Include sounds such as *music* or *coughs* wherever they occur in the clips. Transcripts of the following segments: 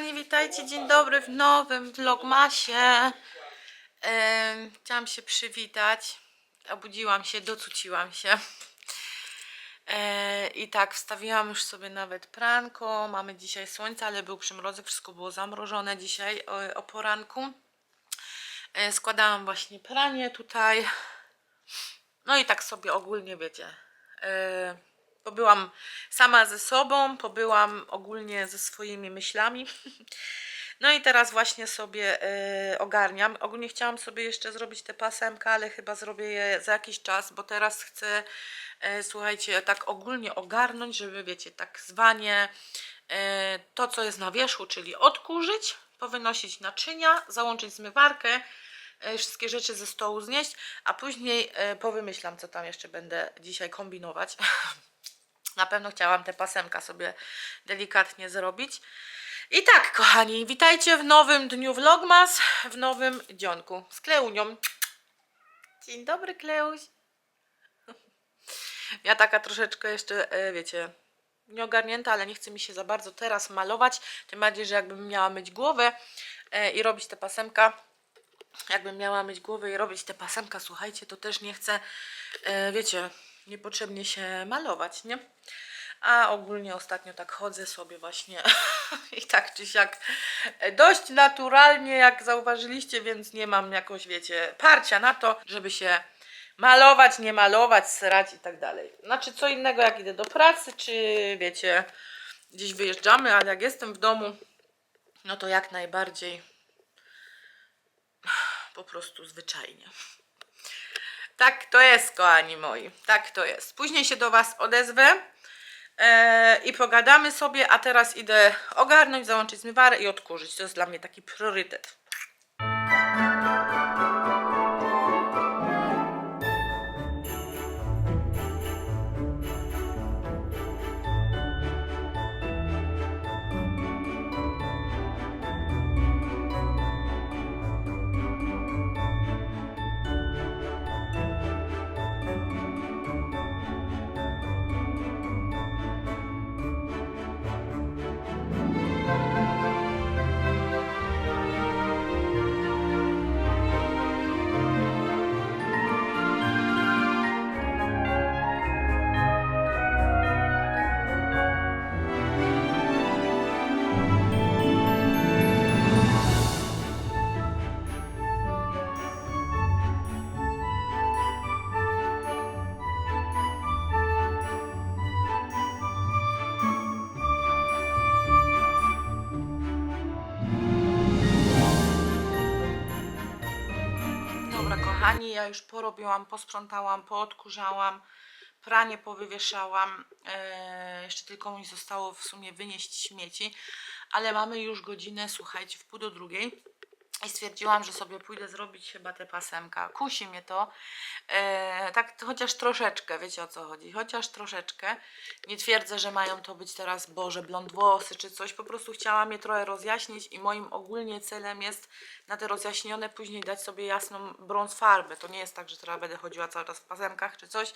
kochani, witajcie, dzień dobry w nowym vlogmasie. Chciałam się przywitać. Obudziłam się, docuciłam się. E, I tak, wstawiłam już sobie nawet pranko. Mamy dzisiaj słońce, ale był przymrozek, wszystko było zamrożone dzisiaj o, o poranku. E, składałam właśnie pranie tutaj. No i tak sobie ogólnie wiecie. e, Pobyłam sama ze sobą, pobyłam ogólnie ze swoimi myślami. *laughs* No i teraz właśnie sobie e, ogarniam. Ogólnie chciałam sobie jeszcze zrobić te pasemka, ale chyba zrobię je za jakiś czas, bo teraz chcę, e, słuchajcie, tak ogólnie ogarnąć, żeby wiecie, tak zwanie e, to, co jest na wierzchu, czyli odkurzyć, powynosić naczynia, załączyć zmywarkę, wszystkie rzeczy ze stołu znieść, a później e, powymyślam, co tam jeszcze będę dzisiaj kombinować. *laughs* Na pewno chciałam te pasemka sobie delikatnie zrobić. I tak, kochani, witajcie w nowym dniu Vlogmas, w nowym dzionku z Kleunią. Dzień dobry, Kleuś. *laughs* Ja taka troszeczkę jeszcze, e, wiecie, nieogarnięta, ale nie chce mi się za bardzo teraz malować. Tym bardziej, że jakbym miała myć głowę e, i robić te pasemka, jakbym miała myć głowę i robić te pasemka, słuchajcie, to też nie chcę, e, wiecie, niepotrzebnie się malować, nie? A ogólnie ostatnio tak chodzę sobie właśnie *laughs* i tak czy siak e, dość naturalnie, jak zauważyliście, więc nie mam jakoś, wiecie, parcia na to, żeby się malować, nie malować, srać i tak dalej. Znaczy co innego jak idę do pracy, czy wiecie, gdzieś wyjeżdżamy, ale jak jestem w domu, no to jak najbardziej po prostu zwyczajnie. Tak to jest, kochani moi. Tak to jest. Później się do Was odezwę e, i pogadamy sobie, a teraz idę ogarnąć, załączyć zmywarę i odkurzyć. To jest dla mnie taki priorytet. Ja już porobiłam, posprzątałam, poodkurzałam, pranie powywieszałam. E, jeszcze tylko mi zostało w sumie wynieść śmieci, ale mamy już godzinę, słuchajcie, w pół do drugiej. I stwierdziłam, że sobie pójdę zrobić chyba te pasemka. Kusi mnie to. E, tak chociaż troszeczkę, wiecie o co chodzi. Chociaż troszeczkę. Nie twierdzę, że mają to być teraz, Boże, blond włosy czy coś. Po prostu chciałam je trochę rozjaśnić i moim ogólnie celem jest na te rozjaśnione później dać sobie jasną brąz farbę. To nie jest tak, że teraz będę chodziła cały czas w pasemkach czy coś,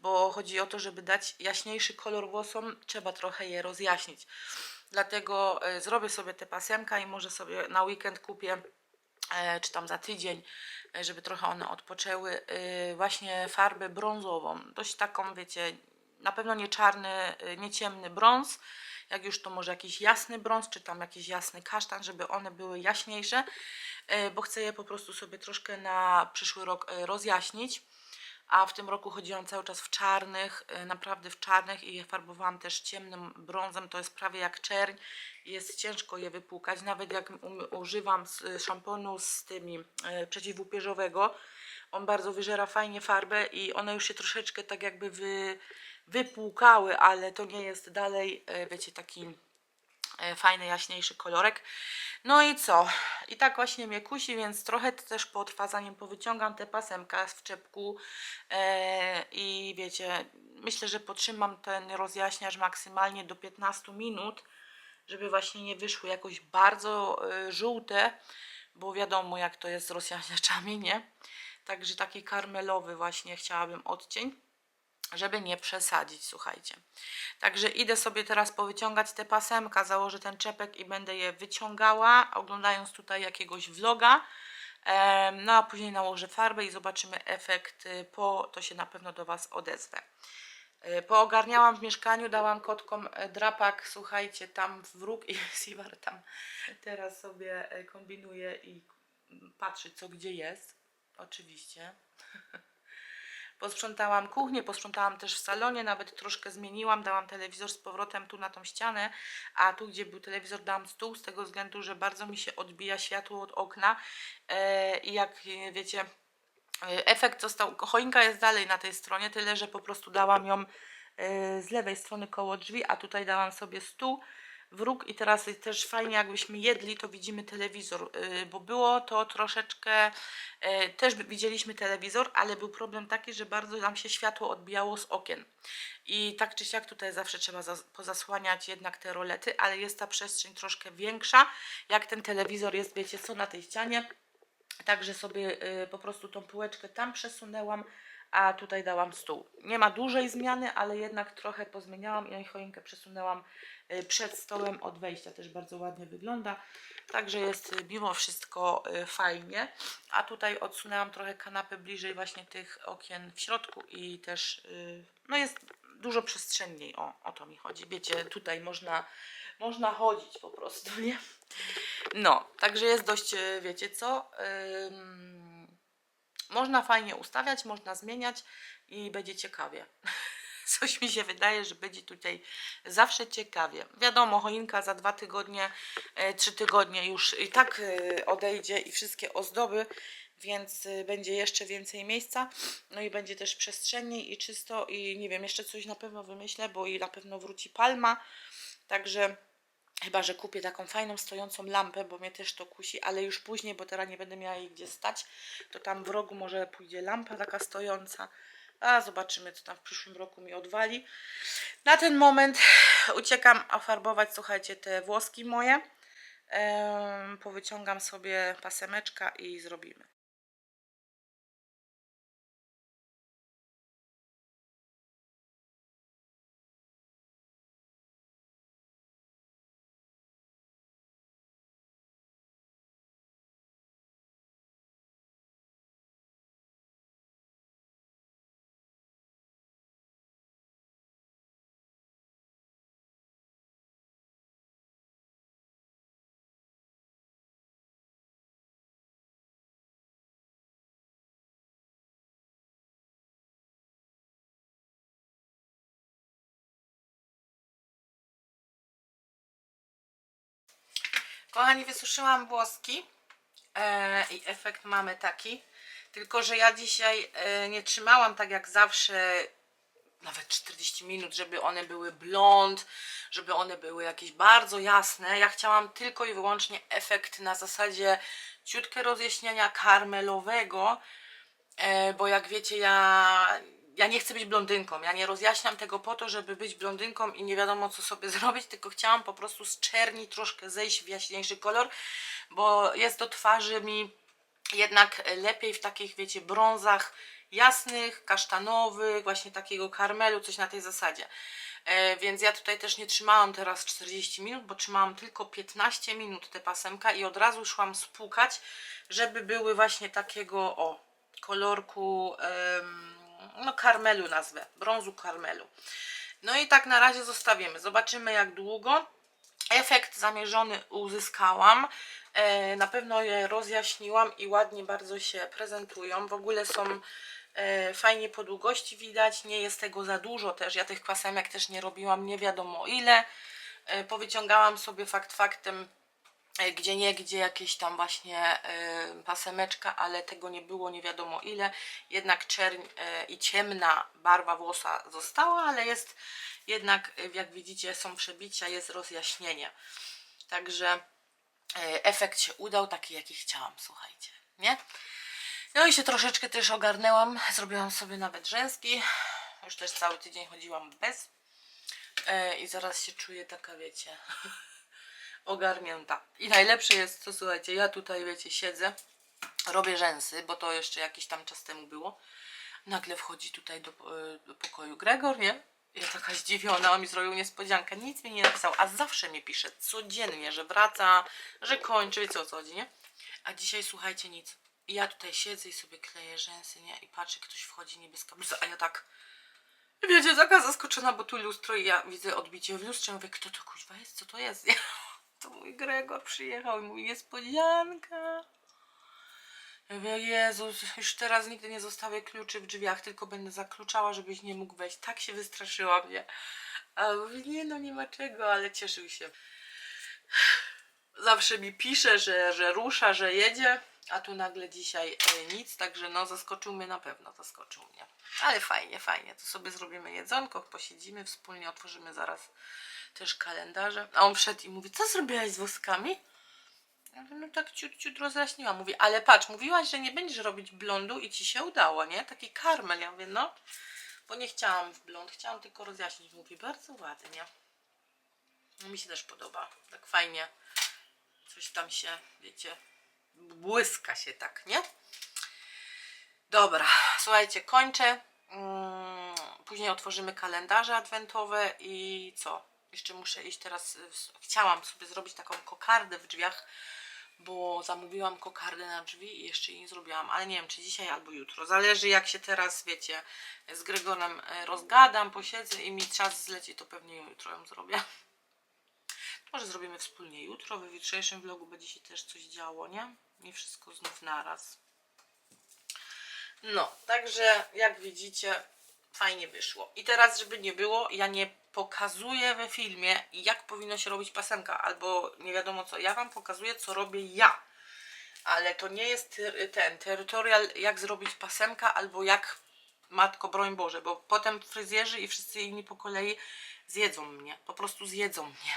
bo chodzi o to, żeby dać jaśniejszy kolor włosom, trzeba trochę je rozjaśnić. Dlatego e, zrobię sobie te pasemka i może sobie na weekend kupię e, czy tam za tydzień, e, żeby trochę one odpoczęły, właśnie farbę brązową. Dość taką, wiecie, na pewno nie czarny, nie ciemny brąz, jak już to może jakiś jasny brąz, czy tam jakiś jasny kasztan, żeby one były jaśniejsze, bo chcę je po prostu sobie troszkę na przyszły rok rozjaśnić. A w tym roku chodziłam cały czas w czarnych, e, naprawdę w czarnych i je farbowałam też ciemnym brązem, to jest prawie jak czerń. Jest ciężko je wypłukać, nawet jak um, używam z, szamponu z tymi e, przeciwłupieżowego, on bardzo wyżera fajnie farbę i one już się troszeczkę tak jakby wy, wypłukały, ale to nie jest dalej, wiecie, taki fajny, jaśniejszy kolorek. No i co? I tak właśnie mnie kusi, więc trochę też potrwa, zanim powyciągam te pasemka z czepku e, i wiecie, myślę, że potrzymam ten rozjaśniacz maksymalnie do 15 minut, żeby właśnie nie wyszły jakoś bardzo e, żółte, bo wiadomo jak to jest z rozjaśniaczami, nie? Także taki karmelowy właśnie chciałabym odcień. Żeby nie przesadzić, słuchajcie. Także idę sobie teraz powyciągać te pasemka, założę ten czepek i będę je wyciągała, oglądając tutaj jakiegoś vloga. No a później nałożę farbę i zobaczymy efekt y, po, to się na pewno do Was odezwę. Y, Poogarniałam w mieszkaniu, dałam kotkom e, drapak, słuchajcie, tam w róg i *laughs* Siwar tam teraz sobie e, kombinuje i mm, patrzy co gdzie jest, oczywiście. *laughs* Posprzątałam kuchnię, posprzątałam też w salonie, nawet troszkę zmieniłam, dałam telewizor z powrotem tu na tą ścianę, a tu gdzie był telewizor dałam stół z tego względu, że bardzo mi się odbija światło od okna. E, i jak e, wiecie, e, efekt został, choinka jest dalej na tej stronie, tyle że po prostu dałam ją z lewej strony koło drzwi, a tutaj dałam sobie stół w róg i teraz też fajnie jakbyśmy jedli, to widzimy telewizor, y, bo było to troszeczkę, y, też widzieliśmy telewizor, ale był problem taki, że bardzo nam się światło odbijało z okien. I tak czy siak tutaj zawsze trzeba zas- pozasłaniać jednak te rolety, ale jest ta przestrzeń troszkę większa, jak ten telewizor jest, wiecie co, na tej ścianie, Także sobie y, po prostu tą półeczkę tam przesunęłam, a tutaj dałam stół. Nie ma dużej zmiany, ale jednak trochę pozmieniałam i choinkę przesunęłam y, przed stołem od wejścia. Też bardzo ładnie wygląda. Także jest mimo wszystko y, fajnie. A tutaj odsunęłam trochę kanapę bliżej właśnie tych okien w środku i też y, no jest dużo przestrzenniej. O, o to mi chodzi. Wiecie, tutaj można, można chodzić po prostu, nie? No, także jest dość, wiecie co, można fajnie ustawiać, można zmieniać i będzie ciekawie. *laughs* Coś mi się wydaje, że będzie tutaj zawsze ciekawie. Wiadomo, choinka za dwa tygodnie, e, trzy tygodnie już i tak e, odejdzie i wszystkie ozdoby, więc e, będzie jeszcze więcej miejsca. No i będzie też przestrzenniej i czysto i nie wiem, jeszcze coś na pewno wymyślę, bo i na pewno wróci palma. Także Chyba, że kupię taką fajną stojącą lampę, bo mnie też to kusi, ale już później, bo teraz nie będę miała jej gdzie stać, to tam w rogu może pójdzie lampa taka stojąca. A zobaczymy, co tam w przyszłym roku mi odwali. Na ten moment uciekam ofarbować, słuchajcie, te włoski moje. Em, powyciągam sobie pasemeczka i zrobimy. Kochani, wysuszyłam włoski e, i efekt mamy taki. Tylko, że ja dzisiaj e, nie trzymałam tak jak zawsze nawet 40 minut, żeby one były blond, żeby one były jakieś bardzo jasne. Ja chciałam tylko i wyłącznie efekt na zasadzie ciutkie rozjaśnienia karmelowego, e, bo jak wiecie, ja, ja nie chcę być blondynką. Ja nie rozjaśniam tego po to, żeby być blondynką i nie wiadomo co sobie *laughs* zrobić, tylko chciałam po prostu z czerni troszkę zejść w jaśniejszy kolor, bo jest do twarzy mi jednak lepiej w takich, wiecie, brązach jasnych, kasztanowych, właśnie takiego karmelu, coś na tej zasadzie. E, więc ja tutaj też nie trzymałam teraz 40 minut, bo trzymałam tylko 15 minut te pasemka i od razu szłam spłukać, żeby były właśnie takiego, o, kolorku, no karmelu nazwę, brązu karmelu. No i tak na razie zostawimy. Zobaczymy jak długo. Efekt zamierzony uzyskałam. E, na pewno je rozjaśniłam i ładnie bardzo się prezentują. W ogóle są e, fajnie po długości widać. Nie jest tego za dużo też. Ja tych kwasemek też nie robiłam nie wiadomo ile. E, powyciągałam sobie fakt faktem gdzie nie, gdzie jakieś tam właśnie e, pasemeczka, ale tego nie było nie wiadomo ile. Jednak czerń e, i ciemna barwa włosa została, ale jest jednak, e, jak widzicie, są przebicia, jest rozjaśnienie. Także e, efekt się udał, taki jaki chciałam, słuchajcie, nie? No i się troszeczkę też ogarnęłam, zrobiłam sobie nawet rzęski, już też cały tydzień chodziłam bez e, i zaraz się czuję taka, wiecie, *laughs* ogarnięta. I najlepsze jest to, słuchajcie, ja tutaj, wiecie, siedzę, robię rzęsy, bo to jeszcze jakiś tam czas temu było. Nagle wchodzi tutaj do, e, do pokoju Gregor, nie? Ja taka zdziwiona, on mi zrobił niespodziankę, nic mi nie napisał, a zawsze mi pisze codziennie, że wraca, że kończy, wiecie o co chodzi, nie? A dzisiaj słuchajcie nic. Ja tutaj siedzę i sobie kleję rzęsy, nie? I patrzę, ktoś wchodzi, niebieska bluza, a ja tak, wiecie, taka zaskoczona, bo tu lustro i ja widzę odbicie w lustrze, mówię, kto to kuźwa jest, co to jest, nie? *laughs* To mój Gregor przyjechał i mówi, niespodzianka. Ja mówię, Jezus, już teraz nigdy nie zostawię kluczy w drzwiach, tylko będę zakluczała, żebyś nie mógł wejść. Tak się wystraszyła mnie. A mówię, nie no, nie ma czego, ale cieszył się. Zawsze mi pisze, że, że rusza, że jedzie, a tu nagle dzisiaj e, nic, także no zaskoczył mnie na pewno, zaskoczył mnie. Ale fajnie, fajnie, to sobie zrobimy jedzonko, posiedzimy wspólnie, otworzymy zaraz też kalendarze. A on wszedł i mówi, co zrobiłaś z woskami? Ja mówię, no tak ciut, ciut rozjaśniłam. Mówi, ale patrz, mówiłaś, że nie będziesz robić blondu i ci się udało, nie? Taki karmel. Ja mówię, no, bo nie chciałam w blond, chciałam tylko rozjaśnić. Mówi, bardzo ładnie. No, mi się też podoba. Tak fajnie. Coś tam się, wiecie, błyska się tak, nie? Dobra, słuchajcie, kończę. Mm, Później otworzymy kalendarze adwentowe i co? Jeszcze muszę iść teraz. w- Chciałam sobie zrobić taką kokardę w drzwiach, bo zamówiłam kokardę na drzwi i jeszcze jej nie zrobiłam, ale nie wiem czy dzisiaj albo jutro. Zależy jak się teraz, wiecie, z Gregorem e, rozgadam, posiedzę i mi czas zleci, to pewnie jutro ją zrobię. Może zrobimy wspólnie jutro. W jutrzejszym vlogu będzie się też coś działo, nie? Nie wszystko znów naraz. No, także jak widzicie, fajnie wyszło. I teraz, żeby nie było, ja nie pokazuję we filmie, jak powinno się robić pasemka, albo nie wiadomo co. Ja Wam pokazuję, co robię ja. Ale to nie jest ten terytorial, jak zrobić pasemka, albo jak matko, broń Boże, bo potem fryzjerzy i wszyscy inni po kolei zjedzą mnie. Po prostu zjedzą mnie.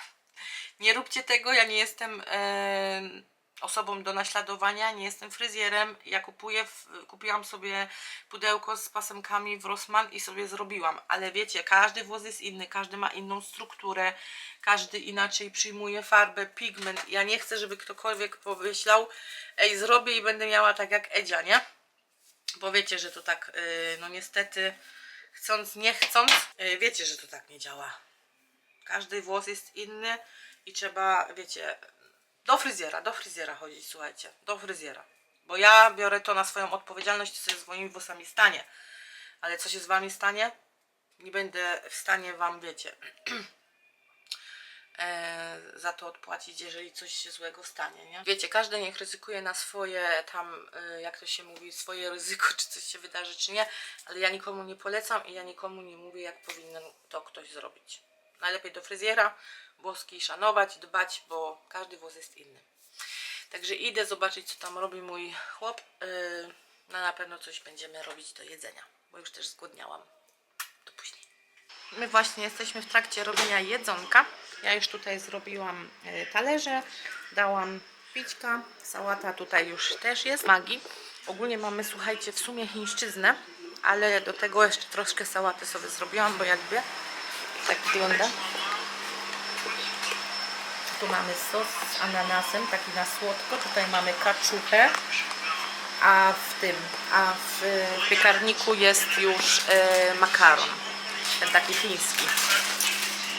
Nie róbcie tego, ja nie jestem e, osobą do naśladowania, nie jestem fryzjerem. Ja kupuję, kupiłam sobie pudełko z pasemkami w Rossmann i sobie zrobiłam. Ale wiecie, każdy włos jest inny, każdy ma inną strukturę, każdy inaczej przyjmuje farbę, pigment. Ja nie chcę, żeby ktokolwiek pomyślał, ej, zrobię i będę miała tak jak Edzia, nie? Bo wiecie, że to tak, yy, no niestety, chcąc, nie chcąc, yy, wiecie, że to tak nie działa. Każdy włos jest inny i trzeba, wiecie, do fryzjera, do fryzjera chodzić, słuchajcie, do fryzjera. Bo ja biorę to na swoją odpowiedzialność, co się z moimi włosami stanie. Ale co się z wami stanie? Nie będę w stanie wam, wiecie, *clears throat* e, za to odpłacić, jeżeli coś się złego stanie, nie? Wiecie, każdy niech ryzykuje na swoje tam, e, jak to się mówi, swoje ryzyko, czy coś się wydarzy, czy nie, ale ja nikomu nie polecam i ja nikomu nie mówię, jak powinien to ktoś zrobić. Najlepiej do fryzjera, włoski szanować, dbać, bo każdy włos jest inny. Także idę zobaczyć, co tam robi mój chłop. Yy, no na pewno coś będziemy robić do jedzenia, bo już też zgłodniałam. Do później. My właśnie jesteśmy w trakcie robienia jedzonka. Ja już tutaj zrobiłam e, talerze, dałam pićka, sałata tutaj już też jest, magii. Ogólnie mamy, słuchajcie, w sumie chińszczyznę, ale do tego jeszcze troszkę sałaty sobie zrobiłam, bo jakby tak wygląda. Tu mamy sos z ananasem, taki na słodko. Tutaj mamy kaczuchę, a w tym, a w piekarniku jest już e, makaron, ten taki chiński.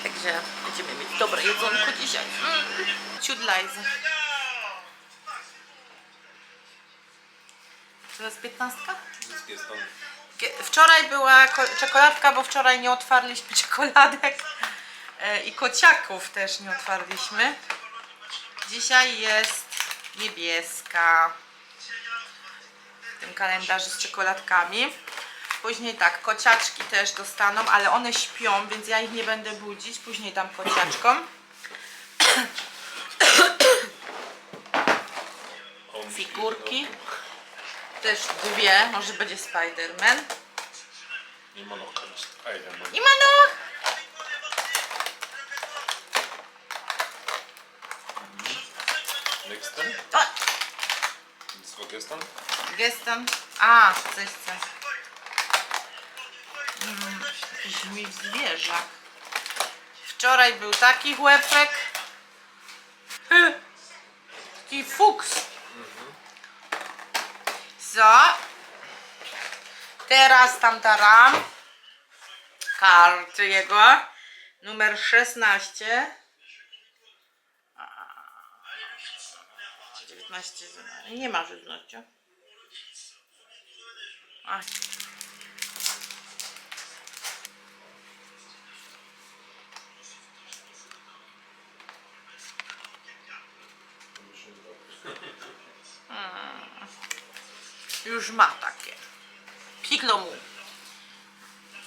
Także będziemy mieć dobre jedzonko dzisiaj. Mm. To jest piętnastka? Gie- Wczoraj była ko- czekoladka, bo wczoraj nie otwarliśmy *laughs* czekoladek i kociaków też nie otwarliśmy. Dzisiaj jest niebieska w tym kalendarzu z czekoladkami. Później tak, kociaczki też dostaną, ale one śpią, więc ja ich nie będę budzić. Później dam kociaczkom. *coughs* Figurki. Też dwie, może będzie Spider-Man. Nie ma noka. Iron Man. I Mano! Nexten? O, Co gestan? Gestem. A, coś chce. Mm, jakiś mi zwierzak. Wczoraj był taki chłepek. Taki fuks. Co? teraz tam taram karty jego. Numer 16. 19. Nie ma 16. A. Już ma takie. Piklo mu.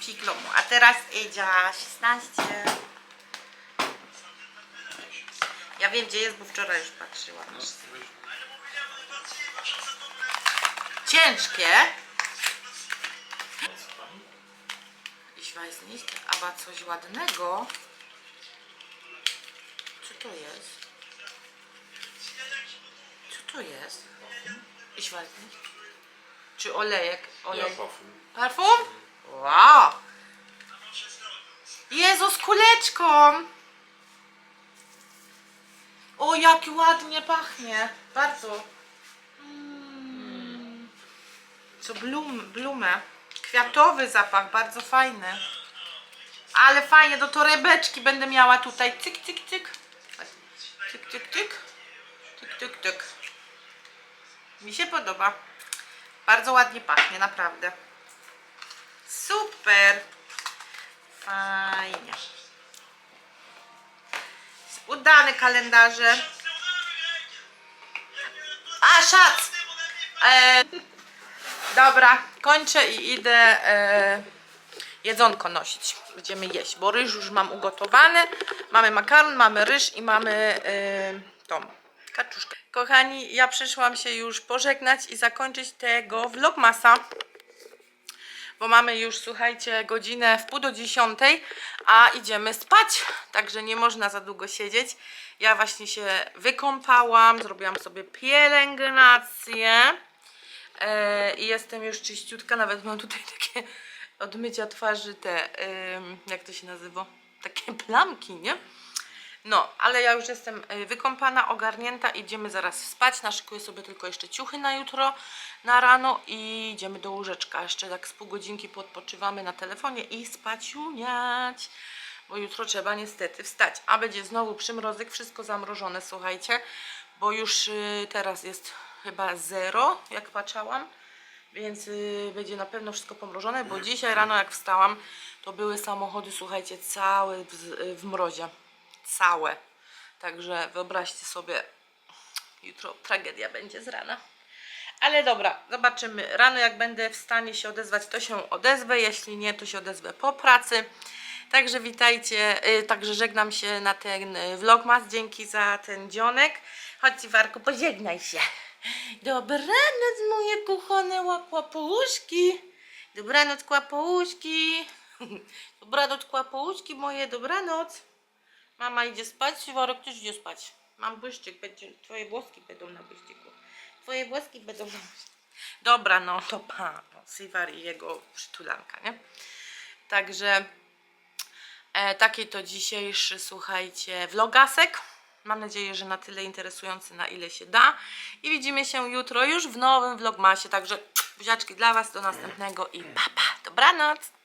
Piklo mu. A teraz idzie 16. Ja wiem gdzie jest, bo wczoraj już patrzyłam. Ciężkie. Ich weiß nicht, aber coś ładnego. Co to jest? Co to jest? Ich weiß nicht. Czy olejek? Ja, Olej. parfum. Parfum? Wow! Jezu, z kuleczką! O, jak ładnie pachnie. Bardzo. Co blum, blumę. Kwiatowy zapach, bardzo fajny. Ale fajnie, do torebeczki będę miała tutaj. Cyk, cyk, cyk. Cyk, cyk, cyk. Cyk, cyk, cyk. Mi się podoba. Bardzo ładnie pachnie, naprawdę. Super. Fajnie. Udane kalendarze. A, szac! E, dobra, kończę i idę e, jedzonko nosić. Będziemy jeść, bo ryż już mam ugotowany. Mamy makaron, mamy ryż i mamy e, tą kaczuszkę. Kochani, ja przyszłam się już pożegnać i zakończyć tego vlogmasa bo mamy już, słuchajcie, godzinę w pół do dziesiątej, a idziemy spać, także nie można za długo siedzieć. Ja właśnie się wykąpałam, zrobiłam sobie pielęgnację i jestem już czyściutka, nawet mam tutaj *laughs* takie od mycia twarzy te, jak to się nazywa, takie *laughs* plamki, nie? No, ale ja już jestem y, wykąpana, ogarnięta, idziemy zaraz spać. Naszykuję sobie tylko jeszcze ciuchy na jutro, na rano i idziemy do łóżeczka. Jeszcze tak z pół godzinki podpoczywamy na telefonie i spaciuniać. Bo jutro trzeba niestety wstać. A będzie znowu przymrozek, wszystko zamrożone, słuchajcie. Bo już y, teraz jest chyba zero, jak patrzałam. Więc y, będzie na pewno wszystko pomrożone, bo dzisiaj rano jak wstałam, to były samochody, słuchajcie, całe w, w mrozie całe. Także wyobraźcie sobie, jutro tragedia będzie z rana. Ale dobra, zobaczymy. Rano jak będę w stanie się odezwać, to się odezwę. Jeśli nie, to się odezwę po pracy. Także witajcie, y, także żegnam się na ten y, vlogmas. Dzięki za ten dzionek. Chodź Warku, pożegnaj się. Dobranoc moje kochane łapłapołuszki. Dobranoc kłapouszki. *laughs* Dobranoc kłapouszki moje, dobranoc. Mama idzie spać, Worek też idzie spać. Mam błyszczyk, będzie, twoje włoski będą na błyszczyku. Twoje włoski będą na błyszczyku. Dobra, no to pa, no, Siwar i jego przytulanka, nie? Także e, taki to dzisiejszy, słuchajcie, vlogasek. Mam nadzieję, że na tyle interesujący, na ile się da. I widzimy się jutro już w nowym vlogmasie. Także buziaczki dla Was, do następnego i pa, pa. Dobranoc!